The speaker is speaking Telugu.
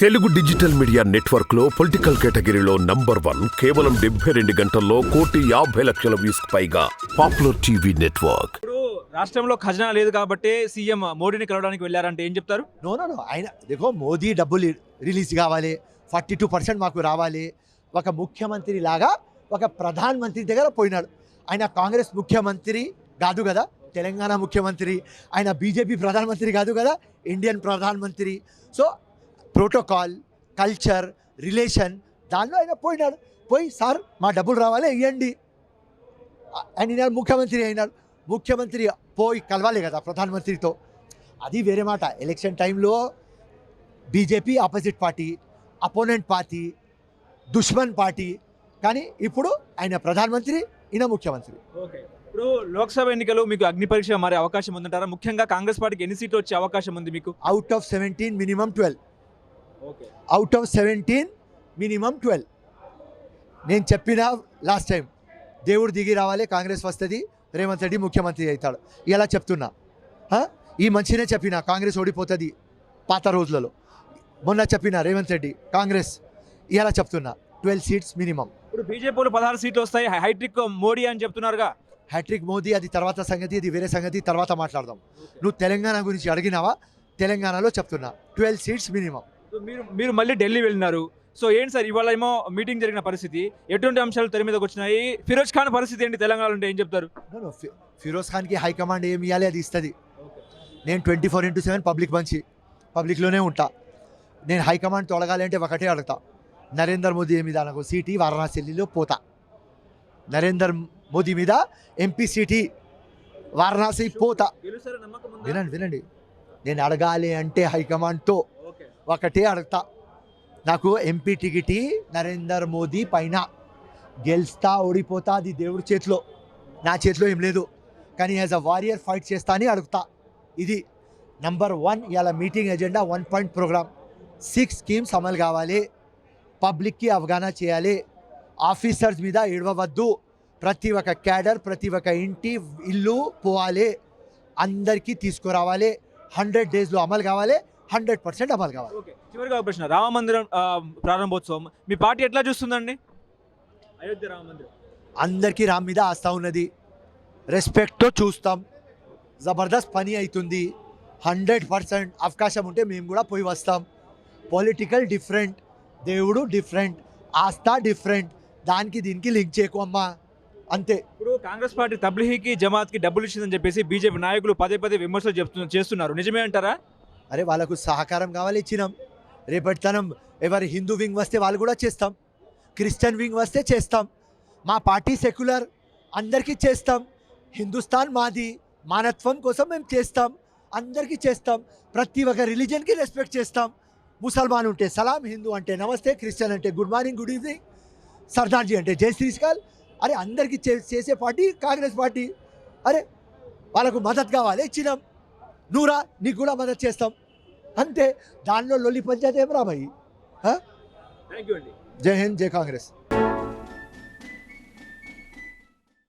తెలుగు డిజిటల్ మీడియా నెట్వర్క్లో పొలిటికల్ కేటగిరీలో నంబర్ వన్ కేవలం డెబ్బై రెండు గంటల్లో కోటి యాభై లక్షల వ్యూస్ పైగా పాపులర్ టీవీ నెట్వర్క్. ఇప్పుడు రాష్ట్రంలో ఖజానా లేదు కాబట్టి సీఎం మోడీని కలవడానికి వెళ్ళారంటే ఏం చెప్తారు? No no no. ఆయన देखो మోదీ డబ్బులు రిలీజ్ కావాలి. ఫార్టీ టూ పర్సెంట్ మాకు రావాలి. ఒక ముఖ్యమంత్రి లాగా ఒక ప్రధాన మంత్రి దగ్గర పోయినాడు. ఆయన కాంగ్రెస్ ముఖ్యమంత్రి కాదు కదా? తెలంగాణ ముఖ్యమంత్రి. ఆయన బీజేపీ ప్రధానమంత్రి కాదు కదా? ఇండియన్ ప్రధానమంత్రి. సో ప్రోటోకాల్ కల్చర్ రిలేషన్ దానిలో ఆయన పోయినాడు. పోయి సార్ మా డబ్బులు రావాలి ఇవ్వండి ఆయన ముఖ్యమంత్రి అయినాడు. ముఖ్యమంత్రి పోయి కలవాలి కదా ప్రధానమంత్రితో. అది వేరే మాట. ఎలక్షన్ టైంలో BJP opposite party opponent party Dushman party. కానీ ఇప్పుడు ఆయన ప్రధానమంత్రి ఈయన ముఖ్యమంత్రి. ఓకే. ఇప్పుడు లోక్సభ ఎన్నికలు మీకు అగ్ని పరీక్ష మారే అవకాశం ఉందంటారా? ముఖ్యంగా కాంగ్రెస్ పార్టీకి ఎన్ని సీట్లు వచ్చే అవకాశం ఉంది మీకు? Out of seventeen minimum twelve out of seventeen minimum twelve నేను చెప్పిన లాస్ట్ టైం దేవుడు దిగి రావాలి కాంగ్రెస్ వస్తుంది రేవంత్ రెడ్డి ముఖ్యమంత్రి అవుతాడు. ఇలా చెప్తున్నా? ఈ మంచినే చెప్పిన కాంగ్రెస్ ఓడిపోతుంది పాత రోజులలో. మొన్న చెప్పిన రేవంత్ రెడ్డి కాంగ్రెస్ ఇలా చెప్తున్నా. ట్వెల్వ్ సీట్స్ మినిమం ఇప్పుడు బీజేపీలో పదహారు సీట్లు వస్తాయి హైట్రిక్ మోడీ అని చెప్తున్నారుగా. హ్యాట్రిక్ మోదీ అది తర్వాత సంగతి అది వేరే సంగతి తర్వాత మాట్లాడదాం. నువ్వు తెలంగాణ గురించి అడిగినావా? తెలంగాణలో చెప్తున్నా. ట్వెల్వ్ సీట్స్ మినిమం మీరు మీరు మళ్ళీ ఢిల్లీ వెళ్ళినారు. సో ఏంటి సార్ ఇవాళ ఏమో మీటింగ్ జరిగిన పరిస్థితి. ఎటువంటి అంశాలు తెర మీదకి వచ్చినాయి? ఫిరోజ్ ఖాన్ పరిస్థితి ఏంటి తెలంగాణలో ఉంటే ఏం చెప్తారు? ఫిరోజ్ ఖాన్కి హైకమాండ్ ఏమి ఇవ్వాలి అది ఇస్తుంది. నేను twenty four into seven public మంచి పబ్లిక్లోనే ఉంటా. నేను హైకమాండ్ తొలగాలి అంటే ఒకటే అడుగుతా. నరేందర్ మోదీ మీద నాకు సీటీ వారణాసిలో పోతా. నరేందర్ మోదీ మీద ఎంపీ సీటీ వారణాసి పోతా? వినండి వినండి. నేను అడగాలి అంటే హైకమాండ్తో ఒకటే అడుగుతా. నాకు ఎంపీ టికెట్ నరేందర్ మోదీ పైన గెలుస్తా ఓడిపోతా అది దేవుడి చేతిలో. నా చేతిలో ఏం లేదు. కానీ యాజ్ అ వారియర్ ఫైట్ చేస్తా అని అడుగుతా. ఇది నంబర్ వన్ ఇవాళ meeting agenda one point programme. Six schemes అమలు కావాలి. పబ్లిక్కి అవగాహన చేయాలి. ఆఫీసర్స్ మీద ఇడవద్దు ప్రతి ఒక్క క్యాడర్ ప్రతి ఒక్క ఇంటి ఇల్లు పోవాలి. అందరికీ తీసుకురావాలి. హండ్రెడ్ డేస్లో అమలు కావాలి. హండ్రెడ్ పర్సెంట్ అమలు కావాలి. ఓకే చివరిగా ఒక ప్రశ్న. రామ మందిరం ప్రారంభోత్సవం మీ పార్టీ ఎట్లా చూస్తుందండి? అయోధ్య రామ మందిరం. అందరికీ రామ్ మీద ఆస్థ ఉన్నది. రెస్పెక్ట్తో చూస్తాం. జబర్దస్త్ పని అవుతుంది. హండ్రెడ్ పర్సెంట్ అవకాశం ఉంటే మేము కూడా పోయి వస్తాం. పొలిటికల్ డిఫరెంట్ దేవుడు డిఫరెంట్ ఆస్థ డిఫరెంట్. దానికి దీనికి లింక్ చేయకు అమ్మా. అంతే. ఇప్పుడు కాంగ్రెస్ పార్టీ తబ్లిహీకి జమాత్కి డబ్బులు ఇచ్చిందని చెప్పేసి బీజేపీ నాయకులు పదే పదే విమర్శలు చేస్తున్నారు. నిజమే అంటారా? అరే వాళ్ళకు సహకారం కావాలి ఇచ్చినాం. రేపటితనం ఎవరి హిందూ వింగ్ వస్తే వాళ్ళు కూడా చేస్తాం. క్రిస్టియన్ వింగ్ వస్తే చేస్తాం. మా పార్టీ సెక్యులర్ అందరికీ చేస్తాం. హిందుస్థాన్ మాది మానత్వం కోసం మేము చేస్తాం. అందరికీ చేస్తాం. ప్రతి ఒక్క రిలీజన్కి రెస్పెక్ట్ చేస్తాం. ముసల్మాన్ ఉంటే సలాం హిందూ అంటే నమస్తే క్రిస్టియన్ అంటే good morning good evening Sardarji అంటే జై శ్రీకాల్. అరే అందరికీ చే చేసే పార్టీ కాంగ్రెస్ పార్టీ. అరే వాళ్ళకు మద్దతు కావాలి ఇచ్చినాం. నువ్వురా నీకు కూడా మద్దతు చేస్తాం. అంతే దానిలో లొల్లి పంచాయతీ ఏం రా భయ్ థ్యాంక్ యూ అండి. జై హింద్ జై కాంగ్రెస్.